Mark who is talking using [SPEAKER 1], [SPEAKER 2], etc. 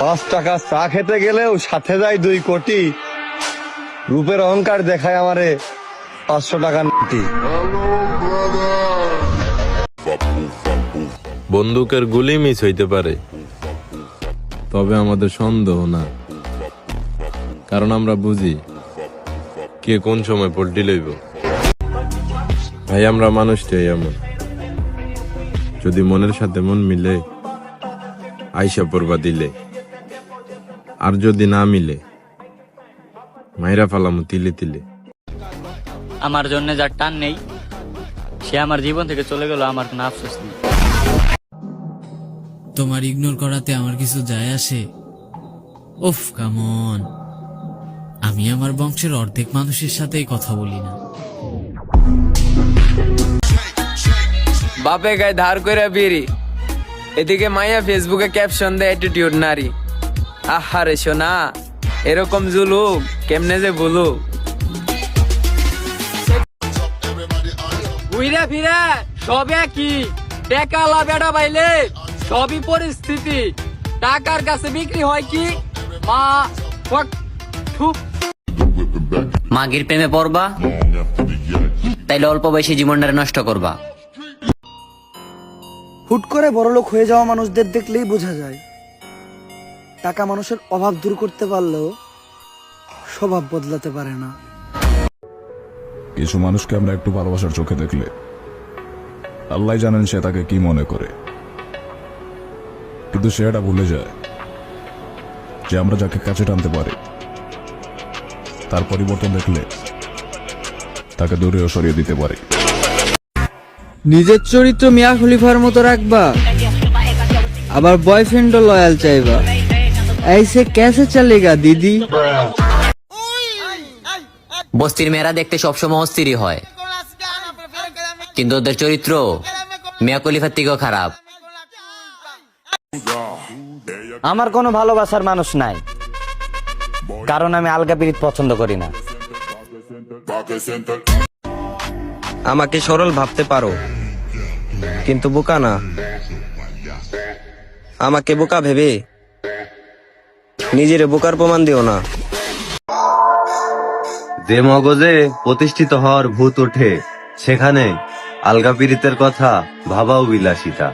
[SPEAKER 1] পাঁচ টাকা চা খেতে গেলেও সাথে যায় দুই কোটি। রূপের অহংকার দেখায় আমারে পাঁচশো টাকা নোটি
[SPEAKER 2] বন্দুকের গুলি মিস হইতে পারে। তবে আমাদের সন্দেহ না। কারণ আমরা বুঝি কে কোন সময় পল্টি লইব। ভাই, আমরা মানুষটাই এমন। যদি মনের সাথে মন মিলে, আইসা পড়বা দিলে। আর যদি না মিলে মাইরা ফালামু তিলে তিলে।
[SPEAKER 3] আমার জন্য যার টান নেই সে আমার জীবন থেকে চলে গেল আমার কোনো আফসোস নেই।
[SPEAKER 4] তোমার ইগনোর করাতে আমার কিছু যায় আসে? উফ কামন আমি আমার বংশের অর্ধেক মানুষের সাথেই কথা বলি না।
[SPEAKER 5] বাপে গায়ে ধার করে বিড়ি। এদিকে মাইয়া ফেসবুকে ক্যাপশন দেয় অ্যাটিটিউড নারী। আহারে সোনা এরকম জুলুক কেমনে যে বলুক ঘুরে ফিরে সব একই টাকা লাভেটা পাইলে সবই পরিস্থিতি। টাকার কাছে বিক্রি হয় কি? মা ফক, থু।
[SPEAKER 6] মাগির প্রেমে পড়বা? তাইলে অল্প বয়সে জীবনটা নষ্ট করবা।
[SPEAKER 7] হুট করে বড়লোক হয়ে যাওয়া মানুষদের দেখলেই বোঝা যায়। টাকা মানুষের অভাব দূর করতে পারলেও স্বভাব বদলাতে পারে না।
[SPEAKER 8] কিছু মানুষকে আমরা একটু ভালোবাসার চোখে দেখলে আল্লাহ জানেন সে তাকে কি মনে করে। কিন্তু সে এটা ভুলে যায় যে আমরা যাকে কাছে টানতে পারি তার পরিবর্তন দেখলে তাকে দূরেও সরিয়ে দিতে পারি।
[SPEAKER 9] নিজের চরিত্র মিয়া খলিফার মতো রাখবা আবার বয়ফ্রেন্ডও লয়াল চাইবা। ऐसे कैसे चलेगा दीदी
[SPEAKER 6] বস্তির মেয়েরা দেখতে সবসময় অস্থিরই হয় কিন্তু ওদের চরিত্র মিয়া কলিফার থেকেও খারাপ
[SPEAKER 10] আমার কোনো ভালোবাসার মানুষ নাই কারণ আমি আলগা পিরিত পছন্দ করি না
[SPEAKER 11] আমাকে সরল ভাবতে পারো কিন্তু বোকা না আমাকে বোকা ভেবে নিজের বোকার প্রমাণ দিও না।
[SPEAKER 1] যে মগজে প্রতিষ্ঠিত হওয়ার ভূত ওঠে, সেখানে আলগা পীড়িতের কথা ভাবাও বিলাসিতা।